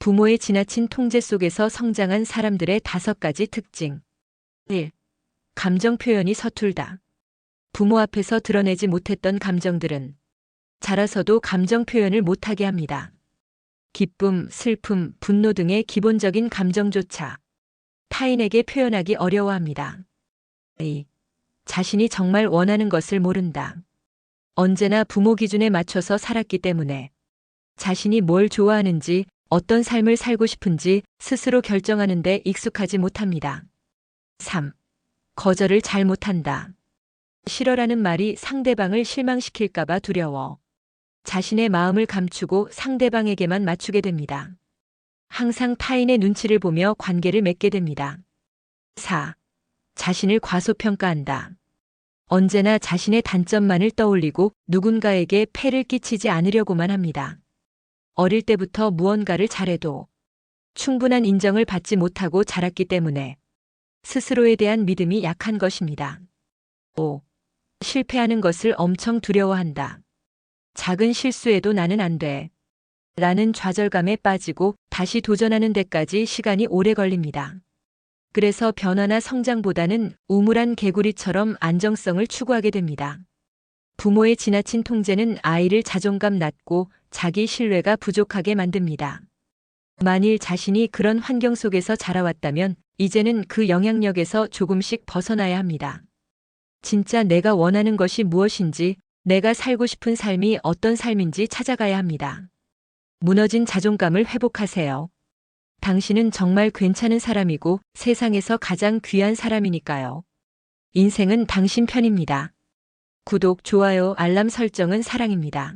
부모의 지나친 통제 속에서 성장한 사람들의 다섯 가지 특징. 1. 감정 표현이 서툴다. 부모 앞에서 드러내지 못했던 감정들은 자라서도 감정 표현을 못하게 합니다. 기쁨, 슬픔, 분노 등의 기본적인 감정조차 타인에게 표현하기 어려워합니다. 2. 자신이 정말 원하는 것을 모른다. 언제나 부모 기준에 맞춰서 살았기 때문에 자신이 뭘 좋아하는지 어떤 삶을 살고 싶은지 스스로 결정하는 데 익숙하지 못합니다. 3. 거절을 잘 못한다. 싫어라는 말이 상대방을 실망시킬까봐 두려워. 자신의 마음을 감추고 상대방에게만 맞추게 됩니다. 항상 타인의 눈치를 보며 관계를 맺게 됩니다. 4. 자신을 과소평가한다. 언제나 자신의 단점만을 떠올리고 누군가에게 폐를 끼치지 않으려고만 합니다. 어릴 때부터 무언가를 잘해도 충분한 인정을 받지 못하고 자랐기 때문에 스스로에 대한 믿음이 약한 것입니다. 5. 실패하는 것을 엄청 두려워한다. 작은 실수에도 나는 안 돼. 라는 좌절감에 빠지고 다시 도전하는 데까지 시간이 오래 걸립니다. 그래서 변화나 성장보다는 우물한 개구리처럼 안정성을 추구하게 됩니다. 부모의 지나친 통제는 아이를 자존감 낮고 자기 신뢰가 부족하게 만듭니다. 만일 자신이 그런 환경 속에서 자라왔다면 이제는 그 영향력에서 조금씩 벗어나야 합니다. 진짜 내가 원하는 것이 무엇인지, 내가 살고 싶은 삶이 어떤 삶인지 찾아가야 합니다. 무너진 자존감을 회복하세요. 당신은 정말 괜찮은 사람이고 세상에서 가장 귀한 사람이니까요. 인생은 당신 편입니다. 구독, 좋아요, 알람 설정은 사랑입니다.